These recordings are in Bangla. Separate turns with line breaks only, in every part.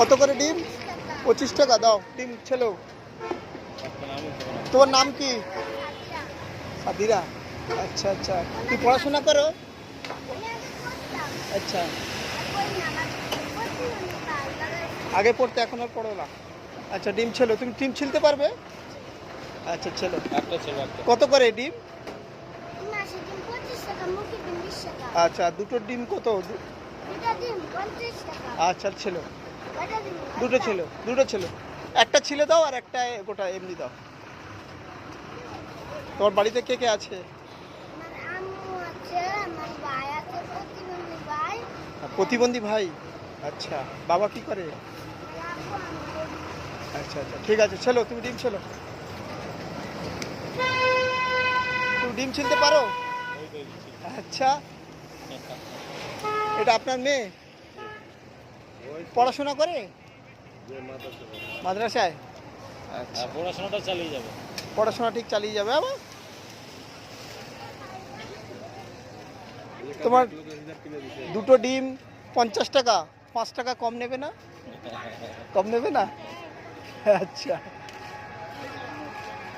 কত করে ডিম? পঁচিশ টাকা দাও ডিম ছেলো। তোমার নাম কি? সাদিরা। আচ্ছা আচ্ছা। তুই পড়াশোনা করো? আচ্ছা। আগে পড়তে এখন আর পড়ো না। আচ্ছা ডিম ছেলো। তুমি ডিম ছিলতে পারবে? আচ্ছা ছেলো।
একটা ছিল
কত করে ডিম? আচ্ছা দুটো ডিম কত? আচ্ছা ছেলো। দুটো ছিল দুটো ছিল। একটা ছিল দাও আর একটা গোটা এমনি দাও। তোমার বাড়িতে কে কে আছে? প্রতিবন্ধী ভাই? আচ্ছা বাবা কি করে? আচ্ছা আচ্ছা ঠিক আছে, ছেলো, তুমি ডিম ছেলো। তুমি ডিম ছিলতে পারো। আচ্ছা। এটা আপনার মেয়ে? পড়াশোনা করে? মাদ্রাসায়? আচ্ছা।
পড়াশোনাটা চালিয়ে যাবে।
পড়াশোনা ঠিক চালিয়ে যাবে আবার? তোমার দুটো ডিম পঞ্চাশ টাকা পাঁচ টাকা কম নেবে না? কম নেবে না? আচ্ছা।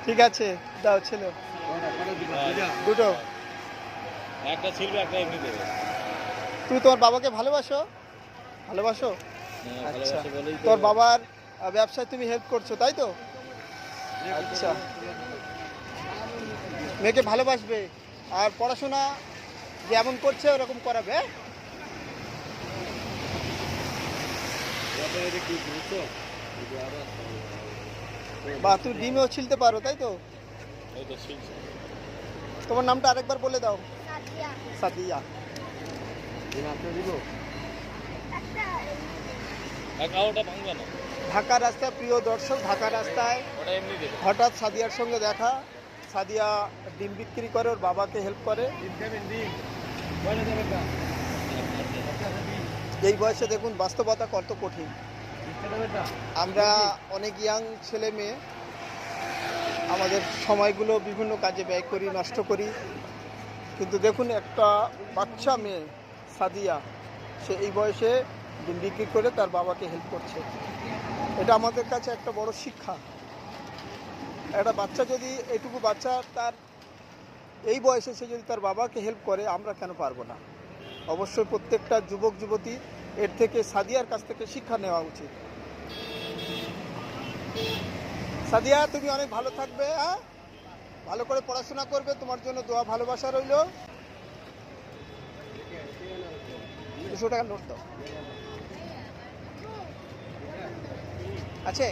ঠিক আছে দাও ছেলে। দুটো।
একটা ছিল একটা এমনি দেবে।
তুমি তোমার বাবাকে ভালোবাসো? ভালোবাসো?
হ্যাঁ,
আচ্ছা।
বলেই তো-
তোর বাবার ব্যবসায় তুমি হেল্প করছ তাই তো? আচ্ছা। মেয়েকে ভালোবাসবে। আর পড়াশোনা যেমন করছে ওরকম করাবে হ্যাঁ? বা তুমি ডিমেও ছিলতে পারো তাই তো? তোমার নামটা আরেকবার বলে দাও। সাদিয়া।
না
ঢাকা রাস্তায় প্রিয় দর্শক ঢাকা রাস্তায় হঠাৎ সাদিয়ার সঙ্গে দেখা। সাদিয়া ডিম বিক্রি করে ওর বাবাকে হেল্প করে। এই বয়সে দেখুন বাস্তবতা কত কঠিন। আমরা অনেক ইয়াং ছেলে মেয়ে আমাদের সময়গুলো বিভিন্ন কাজে ব্যয় করি নষ্ট করি। কিন্তু দেখুন একটা বাচ্চা মেয়ে সাদিয়া সে এই বয়সে ডিম বিক্রি করে তার বাবাকে হেল্প করছে। এটা আমাদের কাছে একটা বড় শিক্ষা। একটা বাচ্চা যদি, এটুকু বাচ্চা তার, এই বয়সে সে যদি তার বাবাকে হেল্প করে, আমরা কেন পারব না? অবশ্যই প্রত্যেকটা যুবক, যুবতী এর থেকে সাদিয়ার কাছ থেকে শিক্ষা নেওয়া উচিত। সাদিয়া, তুমি অনেক ভালো থাকবে হ্যাঁ? ভালো করে পড়াশোনা করবে, তোমার জন্য দোয়া, ভালোবাসা রইল। দুশো টাকা নোট দাও। আছে?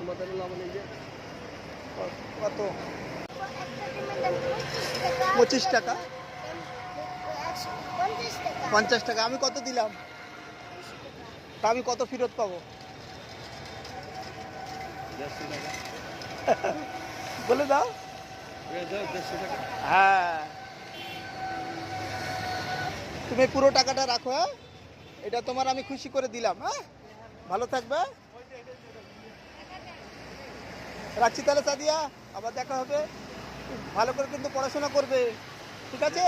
তোমাদের কত? পঁচিশ টাকা। পঞ্চাশ টাকা। আমি কত দিলাম? তা আমি কত ফেরত পাবো? বলে দাও। হ্যাঁ। তুমি পুরো টাকাটা রাখো হ্যাঁ? এটা তোমার আমি খুশি করে দিলাম হ্যাঁ? ভালো থাকবে। রাখছি তাহলে সাদিয়া, আবার দেখা হবে। ভালো করে কিন্তু পড়াশোনা করবে, ঠিক আছে?